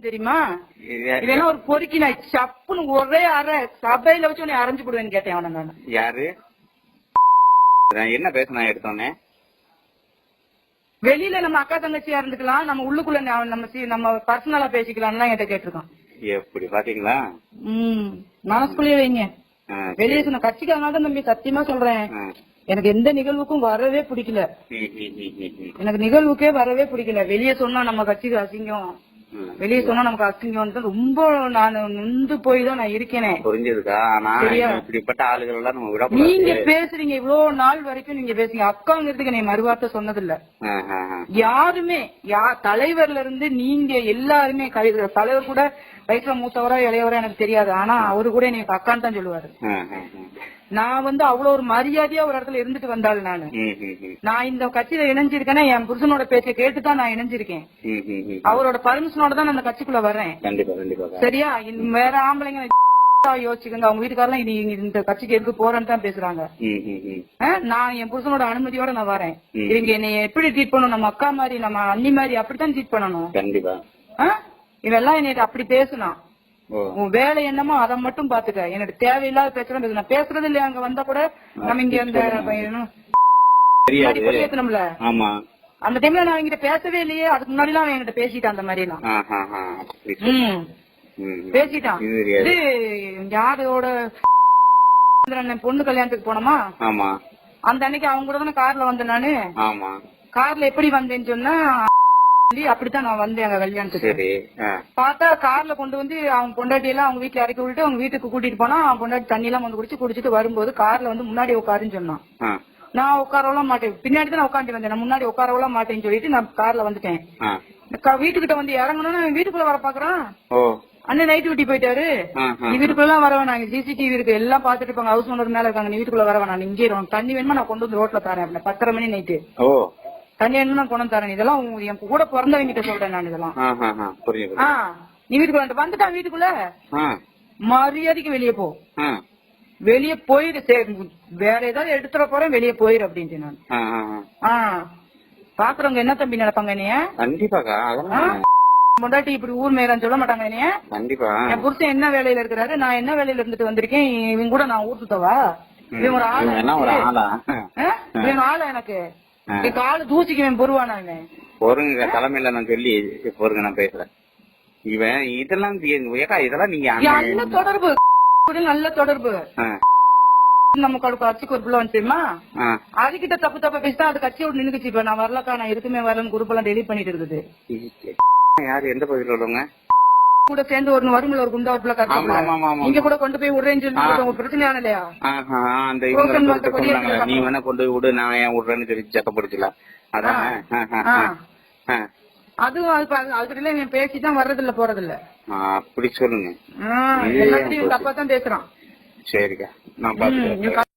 தெரியுமா? இது- இதெல்லாம் ஒரு பொறுக்கி நான் சப்புன்னு ஒரே அரை சபையில வச்சு உன்னை அரைஞ்சு போடுவேன்னு கேட்டேன் அவனை நான். யாரு? என்ன பேசினா எடுத்தோன்னே? வெளியில நம்ம அக்கா தங்கச்சியா இருந்துக்கலாம். நம்ம உள்ளுக்குள்ள நம்ம நம்ம பர்சனலா பேசிக்கலாம்னு என்கிட்ட கேட்டிருக்கான். எப்படி பாத்தீங்களா? ம். மனசுக்குள்ளேயே வைங்க. வெளியே சொன்ன கட்சிக்காரனால தம்பி சத்தியமா சொல்றேன். எனக்கு எந்த நிகழ்வுக்கும் வரவே பிடிக்கல. எனக்கு நிகழ்வுக்கே வரவே பிடிக்கல. வெளியே சொன்னா நம்ம கட்சிக்கு அசிங்கம். வெளியே சொன்னா நமக்கு அசிங்கம் ரொம்ப நான் நொந்து போய் தான் நான் இருக்கேனே. புரிஞ்சதுக்கா? ஆனா சரியா? இப்படிப்பட்ட ஆளுகள் எல்லாம் நம்ம நீங்க பேசுறீங்க இவ்வளவு நாள் வரைக்கும் நீங்க பேசுறீங்க. அக்காங்கிறதுக்கு நீ மறுவார்த்தை சொன்னதில்ல. ஆ, ஆ. யாருமே யா தலைவர்ல இருந்து நீங்க எல்லாருமே தலைவர் கூட வயசுல மூத்தவரா இளையவரா எனக்கு தெரியாது. ஆனா அவரு கூட எனக்கு அக்கான்னு தான் சொல்லுவாரு. நான் வந்து அவ்வளவு ஒரு மரியாதையா ஒரு இடத்துல இருந்துட்டு வந்தாள் நானு. நான் இந்த கட்சியில இணைஞ்சிருக்கேன்னா என் புருஷனோட பேச்சை கேட்டு தான் நான் இணைஞ்சிருக்கேன். அவரோட பர்மிஷனோட தான் நான் அந்த கட்சிக்குள்ள வர்றேன். கண்டிப்பா கண்டிப்பா. சரியா? வேற ஆம்பளைங்க யோசிச்சுக்கோங்க. அவங்க வீட்டுக்காரலாம் இனி இந்த கட்சிக்கு எதுக்கு போறேன்னு தான் பேசுறாங்க. நான் என் புருஷனோட அனுமதியோட நான் வரேன். இவங்க என்னை எப்படி ட்ரீட் பண்ணணும்? நம்ம அக்கா மாதிரி நம்ம அண்ணி மாதிரி அப்படித்தான் ட்ரீட் பண்ணணும். கண்டிப்பா? இவெல்லாம் என்னை அப்படி பேசணும் உன் வேலை என்னமோ அதை மட்டும் பாத்துக்க எனக்கு தேவையில்லாத பிரச்சனை பேச நான் பேசுறது இல்லையா? அங்க வந்தா கூட நம்ம இங்க அந்த கொடியேத்தணும்ல ஆமா. அந்த டைம்ல நான் என்கிட்ட பேசவே இல்லையே. அதுக்கு முன்னாடி அவன் என்கிட்ட பேசிட்டான் அந்த மாதிரி எல்லாம். பேசிட்டான். இது யாரோட பொண்ணு கல்யாணத்துக்கு போனோமா? ஆமா. அந்த அன்னைக்கு அவங்க கூட தானே கார்ல வந்தேன் நானு. ஆமா. கார்ல எப்படி வந்தேன்னு சொன்னா அப்படித்தான் நான் வந்தேன் அங்க கல்யாணத்துக்கு. பார்த்தா கார்ல கொண்டு வந்து அவங்க பொண்டாட்டி எல்லாம் அவங்க வீட்டுல இறக்கி விட்டுட்டு அவங்க வீட்டுக்கு கூட்டிட்டு போனா அவன் பொண்டாட்டி தண்ணி எல்லாம் வந்து குடிச்சு குடிச்சிட்டு வரும்போது கார்ல வந்து முன்னாடி உட்காருன்னு சொன்னான். நான் உட்காரவெல்லாம் மாட்டேன். பின்னாடி தான் உட்காந்து வந்தேன். நான் முன்னாடி உட்காரவெல்லாம் மாட்டேன்னு சொல்லிட்டு நான் கார்ல வந்துட்டேன். வீட்டுக்கிட்ட வந்து இறங்கணும்னு வீட்டுக்குள்ள வர பாக்குறான். அண்ணன் நைட் டியூட்டி போயிட்டாரு. நீ வீட்டுக்குள்ள வர வேணாம். சிசிடிவி இருக்கு. எல்லாம் பாத்துட்டு இருப்பாங்க. ஹவுஸ் ஓனர் மேல இருக்காங்க. நீ வீட்டுக்குள்ள வர வேணாம். இங்கே தண்ணி வேணுமா நான் கொண்டு வந்து ரோட்ல தரேன் பத்தரை மணி நைட்டு. வேணுமா நான் வந்து தரேன்? இதெல்லாம் என் கூட பிறந்தவங்க கிட்ட சொல்றேன் நான் இதெல்லாம். நீ வீட்டுக்குள்ள வந்துட்டு- வந்துட்டான் வீட்டுக்குள்ள? மரியாதைக்கு வெளியே போ. வெளியே போயிடு சரி, வேற ஏதாவது எடுத்துட போறேன் வெளியே போயிரு அப்படின்ட்டு நான். ஆ, ஆ, ஆ. ஆ. பாக்குறவங்க என்ன தம்பி நினைப்பாங்க என்னைய? கண்டிப்பாக்கா முண்டாட்டி இப்படி ஊர் மேலான்னு சொல்ல மாட்டாங்க என்னைய? கண்டிப்பா. என் புருஷன் என்ன வேலையில இருக்கிறாரு? நான் என்ன வேலையில இருந்துட்டு வந்திருக்கேன்? இவங்க கூட நான் ஊர் சுத்தவா? இவன் ஒரு ஆளா இவன் ஒரு? ஆளா எனக்கு? காலு தூசிக்கு இவன் பொறுவானா பொறுங்க தலைமையில நான் சொல்லி பொறுங்க நான் பேசுறேன். இவன் இதெல்லாம் ஏக்கா இதெல்லாம் நீங்க நல்ல தொடர்பு. நல்ல தொடர்பு. நம்ம கட்சிக்கு ஒரு பிள்ளை வந்து தெரியுமா ஆ. அதுகிட்ட தப்பு தப்பா பேசிட்டா அது கட்சியோட நின்னுக்குச்சு. இப்ப நான் வரலக்கா நான் இருக்குமே வரலன்னு குரூப் எல்லாம் டெலிட் பண்ணிட்டு இருக்குது. யாரு எந்த பகுதியில் உள்ளவங்க? கூட சேர்ந்து ஒரு வரும்ல ஒரு குண்டா ஆமா, ஆமா. இங்க கூட கொண்டு போய் விடுறேன்னு சொல்லி. உங்க பிரச்சனையான இல்லையா அந்த நீ வேணா கொண்டு போய் விடு நான் ஏன் விடுறேன்னு சொல்லி சத்தப்படுத்தல. அதான். அதுவும் அதுக்கிட்ட இவன் பேசிதான் வர்றதில்ல போறதில்ல. ஆ, அப்படி சொல்லுங்க. எல்லாத்தையும் தப்பா தான் பேசுறான். சரிக்கா. நான் பாத்துக்கிறேன்.